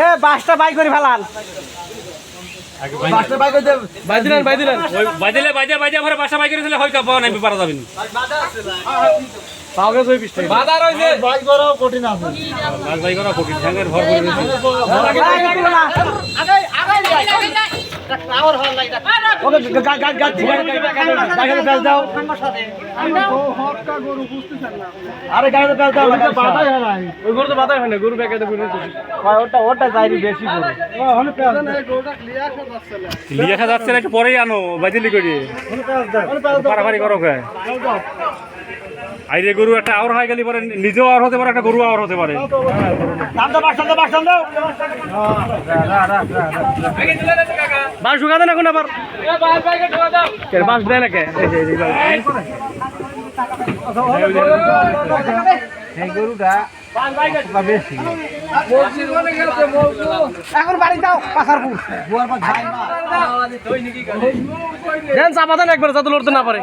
এ বাসটা বাই করে ফেলান। কঠিন আরে গাড়িতে পেঁচ দাও হয় ওই গরু তো বাধাই হয় না গরু প্যাকেটে ঘুরে হয় ওটা ওটা যাইরি বেশি গরু ওখানে পেঁচ লিয়া যাচ্ছে না একটু পরেই আনো বাজিলি করে পারাপারি করো কে আইরে গরু একটা আওর হয়ে গেলে পরে নিজেও আওর হতে পারে একটা গরু আওর হতে পারে দাম দাও বাস দাও বাস দাও বাস ঢুকা দেন এখন আবার। বাস দেয় না কে? গরুটা এখন বাড়ি যাও পাখার পুর দেন চাপা দেন একবার যাতে লড়তে না পারে।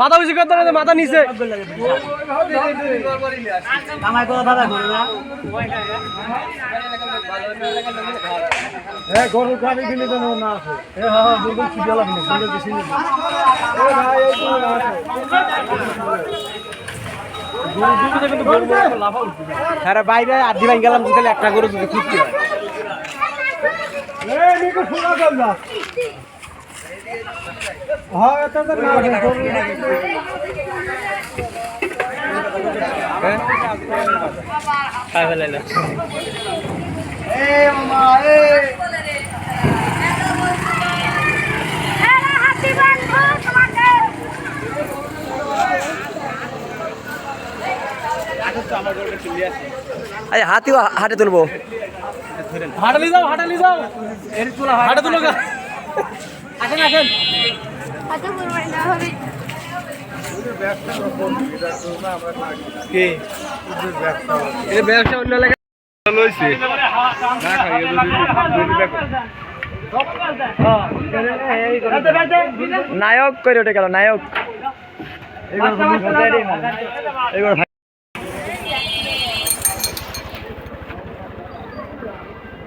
মাথা বেশি করতে হবে মাথা নিচে। গরুর গাড়ি দিলে তো না আছে। হ্যাঁ হ্যাঁ দুর্গম ছুটে লাগবে আরে বাইরে আড্ডি ভাই গেলাম যে একটা গরু যদি খুঁজতে হয়। হ্যাঁ এটা তো না খাই ফেলাইলা এরা হাতি বাঁধবো তোমাকে আরে হাতিও হাটে তুলবো। হাটালি যাও হাটালি যাও। হাটা তুলো আসেন আসেন। হাতে কুরবানি দেওয়া হবে ব্যবসা অন্য এলাকা নায়ক করে উঠে গেল নায়ক।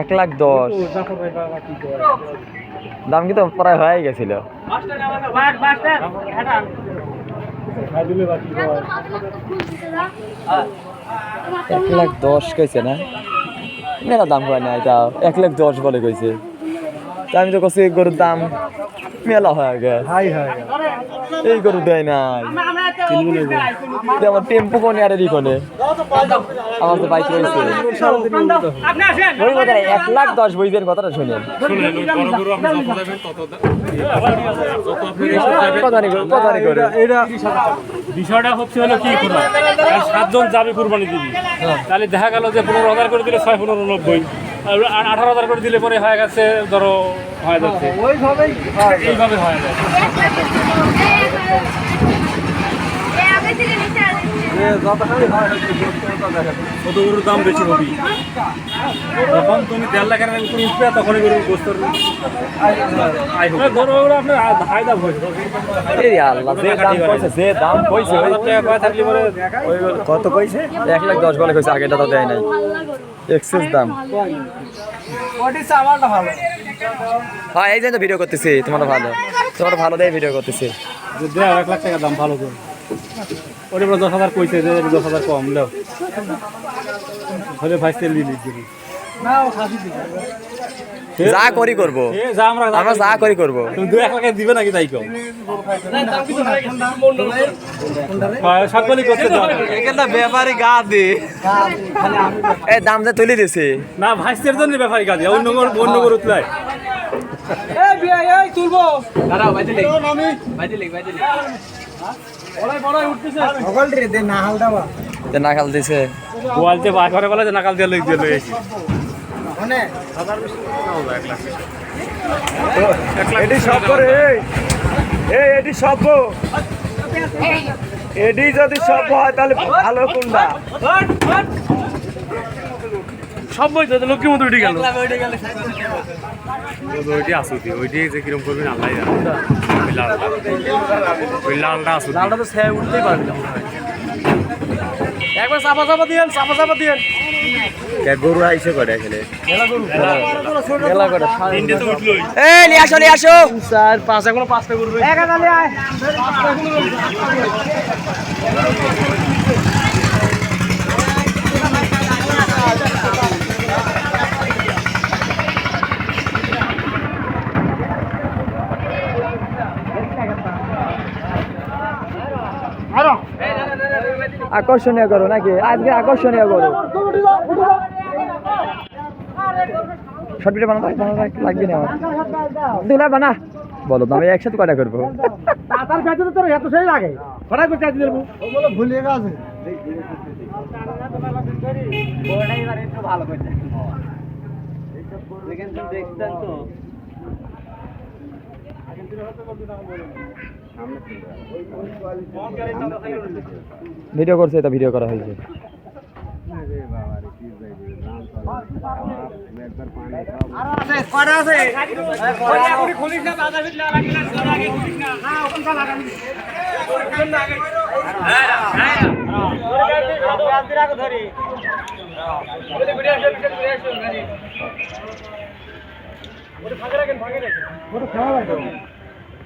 এক লাখ দশ। দাম কিন্তু প্রায় হয়ে গেছিল। এক লাখ দশ কইছে না? মেলা দাম হয় না এটা এক লাখ দশ বলে কইছে। তা আমি তো কছি গরুর দাম মেলা হয়ে গে হাই হাই। এই গরু দেয় নাই। আমার টেম্পু কোনে আর এদিক কোনে? আমার তো বাইক রয়েছে। ওই কথাটা এক লাখ দশ বইদের কথাটা শুনেন। বিষয়টা হচ্ছে হলো কি করবা সাতজন যাবে কুরবানি দিবি তাহলে দেখা গেল যে পনেরো হাজার করে দিলে ছয় পনেরো নব্বই। আর আঠারো হাজার করে দিলে পরে হয়ে গেছে ধরো হয়ে যাচ্ছে ওইভাবেই এইভাবে হয়ে যাচ্ছে কত গরুর দাম বেশি হবি? যখন তুমি দেড় লাখের উপরে উঠবে তখনই গরুর গোস্তর আপনার ফায়দা হয়েছে। এই আল্লাহ যে দাম যে কইছে ওই কত কইছে? এক লাখ দশ বলে কইছে আগেটা তো দেয় নাই। এক্সেস দাম। হ্যাঁ এই যে ভিডিও করতেছি তোমার ভালো। তোমার ভালো দেয় ভিডিও করতেছি। এক লাখ টাকা দাম ভালো করে। বলে দশ হাজার কইছে যে দশ হাজার কম হলে ভাই তেল দিবে যা করি করব। এ যা আমরা যা করি করব। তুমি দু এক লাখে দিবে নাকি তাই কম সকলেই করতে এখানটা ব্যাপারী গা দে এই দাম যে তুলি দিছে। না ভাইসের জন্য ব্যাপারী কাজে অন্য গরু অন্য গরু তুলাই এই বিয়ে এই তুলবো। দাঁড়াও বাইতে লেগ। বাইতে লেগ বাইতে লেগ। বড়াই বড়াই উঠতেছে সকল রে দে না হালটা বা তে না খাল দিছে। গোয়ালতে বাই করে বলে যে নাকাল দিয়ে লিখ দিয়ে লই এটি সব করে এই। এটি সব এটি যদি সব হয় তাহলে ভালো কোনটা? সব বই তো লক্ষ্মী মতো উঠে গেল। ওইটি আসুতি ওইটি যে কিরম করবেন আল্লাহ ওই লালটা ওই লালটা আসুতি লালটা তো সে উঠতেই পারবি না। একবার চাপা চাপা দিয়েন চাপা চাপা দিয়েন। গরু আইসে করে এখানে? গেলা করে তিনটে তো উঠলোই এই নিয়ে আসো নিয়ে আসো চার পাঁচ এখনও পাঁচটা করবে এক হাজার আয় আকর্ষণীয় করো নাকি? আজকে আকর্ষণীয় করো শর্ট ভিডিও লাগবে না আমার। দুলা বানা। বলো তো আমি একসাথে কয়টা করব? তার পেছনে তোর এত সেই লাগে। দেবো? ভুলিয়ে গেছে। ভিডিও করছে এটা ভিডিও করা হয়েছে হ্যাঁ হ্যাঁ ধরি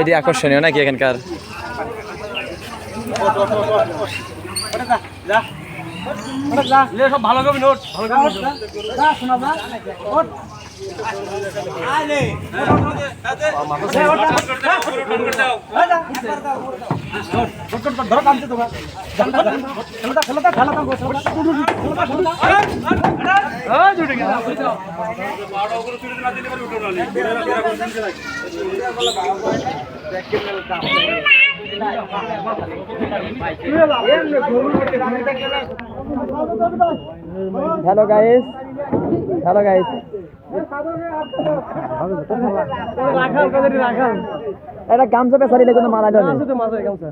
এটি আকর্ষণীয় নাকি এখানকার? সব ভালো কবি নোট। ভালো কবি নোট। শোনা হ্যালো গাইস হ্যালো গাইস এটা গামছা পেছারি লেগে মারা মাঝে গামছা।